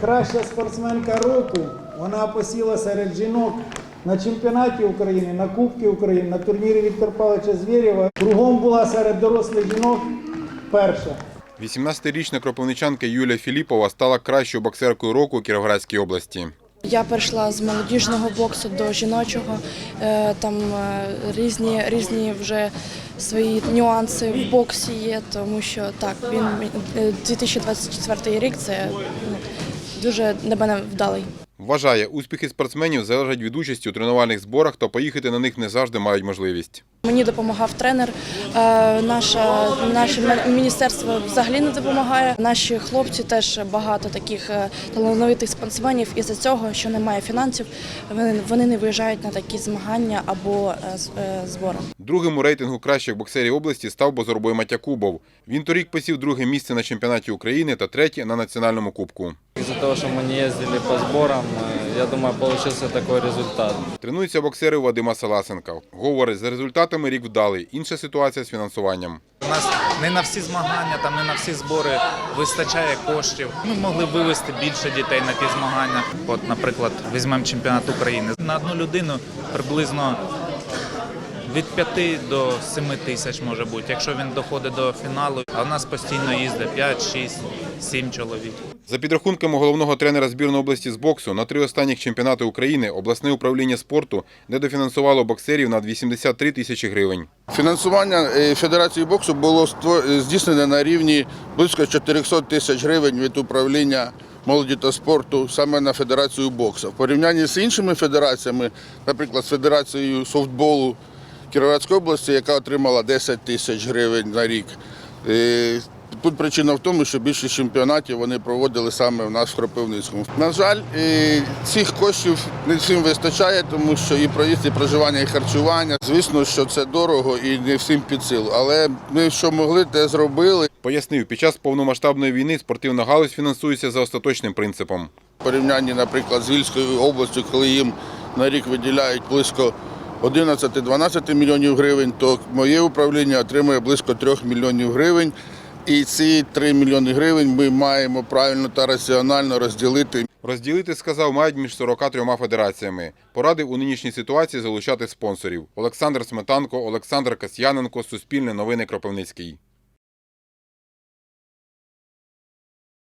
Краща спортсменка року. Вона посіла серед жінок на чемпіонаті України, на Кубки України, на турнірі Віктора Павловича Звєрєва. Кругом була серед дорослих жінок перша. 18-річна кропивничанка Юлія Філіпова стала кращою боксеркою року у Кіровоградській області. Я перейшла з молодіжного боксу до жіночого. Е, Там е, різні, різні вже свої нюанси в боксі є, тому що так, він е, 2024 рік це ну, дуже для мене вдалий. Вважає, успіхи спортсменів залежать від участі у тренувальних зборах, то поїхати на них не завжди мають можливість. Мені допомагав тренер. е, Наша, наше міністерство взагалі не допомагає. Наші хлопці теж багато таких е, талановитих спортсменів. І за цього, що немає фінансів, вони, вони не виїжджають на такі змагання або е, збори. Другим у рейтингу кращих боксерів області став Бозоробой Матякубов. Він торік посів друге місце на чемпіонаті України та третє на національному кубку. Из-за того, что мы не ездили по сборам, э, я думаю, вийшов такий результат. Тренуються боксери у Вадима Саласенка. Говорить, за результатами рік вдалий. Інша ситуація з фінансуванням. У нас не на всі змагання, там не на всі збори вистачає коштів. Ми могли вивезти більше дітей на ті змагання. От, наприклад, візьмемо чемпіонат України. На одну людину приблизно від 5 до 7 тисяч може бути, якщо він доходить до фіналу. А у нас постійно їздить 5, 6, 7 чоловік. За підрахунками головного тренера збірної області з боксу, на три останніх чемпіонати України обласне управління спорту недофінансувало боксерів на 83 тисячі гривень. Фінансування е, Федерації боксу було ство- здійснене на рівні близько 400 тисяч гривень від управління молоді та спорту саме на Федерацію боксу. В порівнянні з іншими федераціями, наприклад, з Федерацією софтболу Кіровоградської області, яка отримала 10 тисяч гривень на рік. Тут причина в тому, що більшість чемпіонатів вони проводили саме в нас в Кропивницькому. На жаль, цих коштів не всім вистачає, тому що і проїзд, і проживання, і харчування. Звісно, що це дорого і не всім під силу. Але ми що могли, те зробили. Пояснив, під час повномасштабної війни спортивна галузь фінансується за остаточним принципом. В порівнянні, наприклад, з Вільською областю, коли їм на рік виділяють близько 11-12 мільйонів гривень, то моє управління отримує близько 3 мільйонів гривень. І ці 3 мільйони гривень ми маємо правильно та раціонально розділити Розділити, сказав, мають між 43 федераціями. Порадив у нинішній ситуації залучати спонсорів. Олександр Сметанко, Олександр Касьяненко, Суспільне новини Кропивницький.